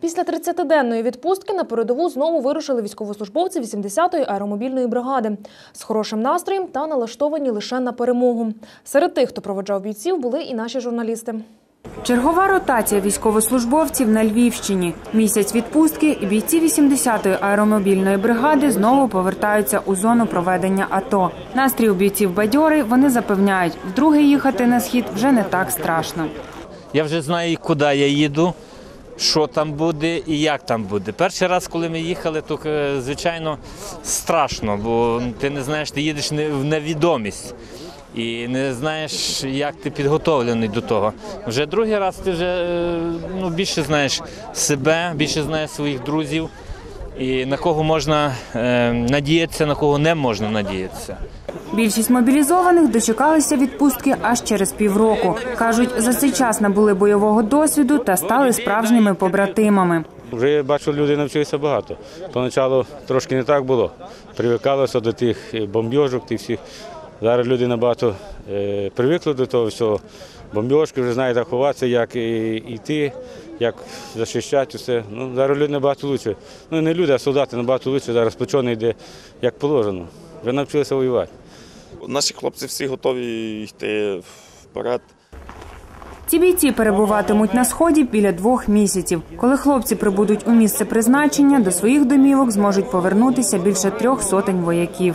Після 30-денної відпустки на передову знову вирушили військовослужбовці 80-ї аеромобільної бригади з хорошим настроєм та налаштовані лише на перемогу. Серед тих, хто проводжав бійців, були і наші журналісти. Чергова ротація військовослужбовців на Львівщині. Місяць відпустки і бійці 80-ї аеромобільної бригади знову повертаються у зону проведення АТО. Настрій у бійців бадьорий, вони запевняють, вдруге їхати на схід вже не так страшно. Я вже знаю, куди я їду, що там буде і як там буде. Перший раз, коли ми їхали, то е, звичайно страшно, бо ти не знаєш, ти їдеш в невідомість. І не знаєш, як ти підготовлений до того. Вже другий раз ти вже е, ну, більше знаєш себе, більше знаєш своїх друзів, і на кого можна е, надіятися, на кого не можна надіятися. Більшість мобілізованих дочекалися відпустки аж через півроку. Кажуть, за цей час набули бойового досвіду та стали справжніми побратимами. Вже я бачу, люди навчилися багато. Поначалу трошки не так було. Привикалося до тих бомбьожок, тих всіх. Зараз люди набагато е, привикли до того всього. Бомбьошки вже знають, як ховатися, як йти, як захищати все. Ну, зараз люди набагато краще. Ну не люди, а солдати набагато краще. Зараз плечоне йде як положено. Вже навчилися воювати. Наші хлопці всі готові йти вперед. Ці бійці перебуватимуть на сході біля двох місяців. Коли хлопці прибудуть у місце призначення, до своїх домівок зможуть повернутися більше трьох сотень вояків.